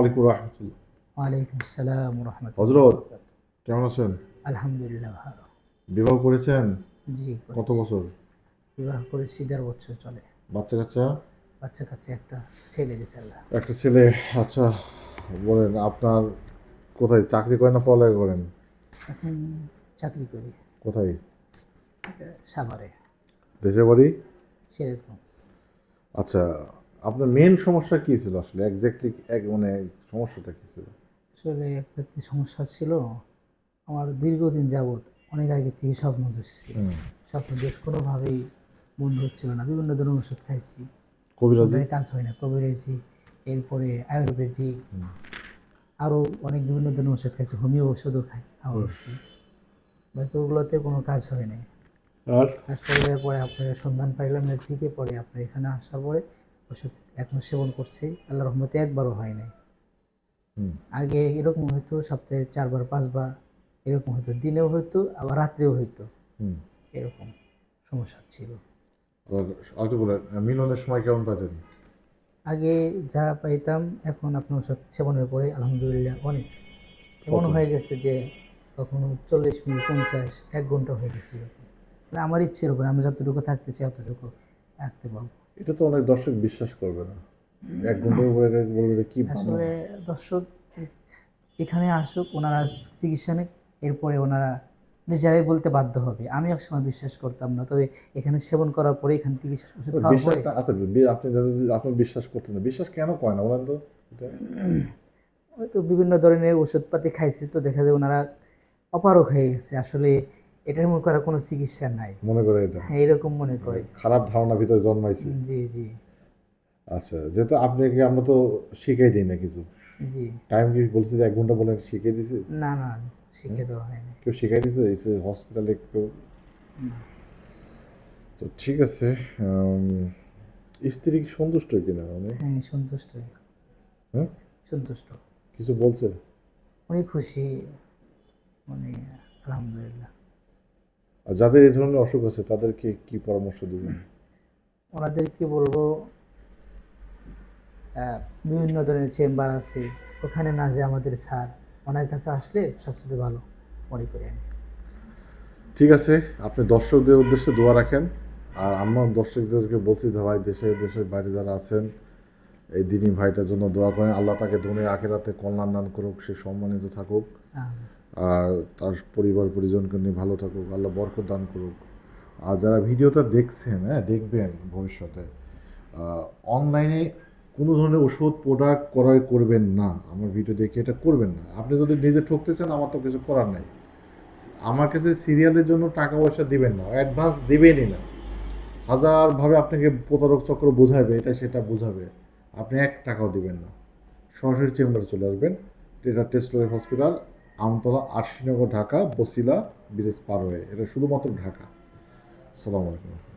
আলাইকুম রহমতুল্লাহ। ওয়ালাইকুম আসসালাম রহমতুল্লাহ হজরত কেমন আছেন? আলহামদুলিল্লাহ ভালো। বিবাহ করেছেন? জি কত বছর? বিবাহ করেছি দেড় বছর চলে। বাচ্চা কাচ্চা? বাচ্চা কাচ্চা একটা ছেলে দিয়েছে আল্লাহ। একটা ছেলে আচ্ছা বলেন আপনার কোথায়? চাকরি করেন না পড়ালেখা করেন? এখন চাকরি করি। কোথায়? সাভারে। দেশের বাড়ি? সিরাজগঞ্জ। আচ্ছা আপনার মেন সমস্যা কি ছিল আসলে? একজাক্টলি এক মানে সমস্যাটা কি ছিল? আসলে কি সমস্যা ছিল? আমার দীর্ঘদিন যাবৎ অনেক আগে থেকে স্বপ্ন দেখছি। স্বপ্ন দেশ কোনোভাবেই বন্ধ হচ্ছিল না। বিভিন্ন ধরনের ওষুধ খাইছি। কবিরাজি? কোনোটাই কাজ হয় না। কবিরাজি এরপরে আয়ুর্বেদিক আরও অনেক বিভিন্ন ধরনের ওষুধ খাইছি। হোমিও ওষুধও খাই খাওয়া বাকি ওগুলোতে কোনো কাজ হয় নাই। আর? কাজ পরে আপনার সন্ধান পাইলাম এর থেকে পরে আপনার এখানে আসার পরে ওষুধ এখন সেবন করছি আল্লাহ রহমতে একবারও হয় নাই। আগে এরকম হয়তো সপ্তাহে চারবার পাঁচবার এরকম হতো দিনেও হয়তো আবার রাত্রেও হয়তো হুম। এরকম সমস্যা ছিল। মিলনের সময় কেমন পাচ্ছেন আগে যা পাইতাম এখন আপনার ওষুধ সেবনের পরে আলহামদুলিল্লাহ অনেক। এমন হয়ে গেছে যে কখনো চল্লিশ মিনিট পঞ্চাশ এক ঘণ্টা হয়ে গেছে মানে আমার ইচ্ছের উপরে আমি যতটুকু থাকতে চাই অতটুকু থাকতে পারব। এটা তো অনেক দর্শক বিশ্বাস করবে না। এক ঘণ্টার উপরে বলবে যে কি আসলে দর্শক এখানে আসুক ওনারা চিকিৎসা নেক এরপরে ওনারা নিজেরাই বলতে বাধ্য হবে। আমি একসময় বিশ্বাস করতাম না তবে এখানে সেবন করার পরে এখান থেকে ওষুধ বিশ্বাসটা আপনি আপনি বিশ্বাস করতেন না। বিশ্বাস কেন করে না বলেন তো? হয়তো বিভিন্ন ধরনের ওষুধপাতি খাইছে তো দেখা যায় ওনারা অপারক হয়ে গেছে। আসলে এটার মনে করার কোনো চিকিৎসা নাই। মনে করে এটা? হ্যাঁ এরকম মনে করে। খারাপ ধারণা ভিতরে জন্মাইছে? জি জি। আচ্ছা যেহেতু আপনাকে আমরা তো শিখাই দিই না কিছু। জি। টাইম কি বলছি যে এক ঘণ্টা বলে শিখিয়ে দিছি? না না শিখে দেওয়া হয়নি কেউ শিখাই দিছে? এসে হসপিটালে কেউ তো ঠিক আছে স্ত্রী কি সন্তুষ্ট কিনা মানে হ্যাঁ সন্তুষ্ট। হ্যাঁ? সন্তুষ্ট। কিছু বলছে? অনেক খুশি। মানে আলহামদুলিল্লাহ। আর যাদের এই ধরনের অসুখ আছে তাদেরকে কি পরামর্শ দিবেন? ওনাদেরকে বলব বিভিন্ন ধরনের চেম্বার আছে ওখানে না যে আমাদের স্যার ওনার কাছে আসলে সবচেয়ে ভালো মনে করি আমি। ঠিক আছে আপনি দর্শকদের উদ্দেশ্যে দোয়া রাখেন। আর আমরা দর্শকদেরকে বলছি ভাই দেশে দেশের বাইরে যারা আছেন এই দিনী ভাইটার জন্য দোয়া করেন। আল্লাহ তাকে দুনিয়া আখেরাতে কল্যাণ দান করুক সে সম্মানিত থাকুক। আর তার পরিবার পরিজনকে নিয়ে ভালো থাকুক, আল্লাহ বরকত দান করুক। আর যারা ভিডিওটা দেখছেন হ্যাঁ দেখবেন ভবিষ্যতে অনলাইনে কোনো ধরনের ওষুধ প্রোডাক্ট ক্রয় করবেন না। আমার ভিডিও দেখে এটা করবেন না। আপনি যদি নিজে ঠকতে চান, আমার তো কিছু করার নাই। আমার কাছে সিরিয়ালের জন্য টাকা পয়সা দিবেন না অ্যাডভান্স দেবেনই না। হাজারভাবে আপনাকে প্রতারক চক্র বোঝাবে, এটা সেটা বোঝাবে। আপনি এক টাকাও দিবেন না। সরাসরি চেম্বারে চলে আসবেন, এটা টেস্টলের হসপিটাল আমতলা আরশিনগর ঢাকা বসিলা ব্রিজ পার হয়ে। এটা শুধুমাত্র ঢাকা। সালাম আলাইকুম।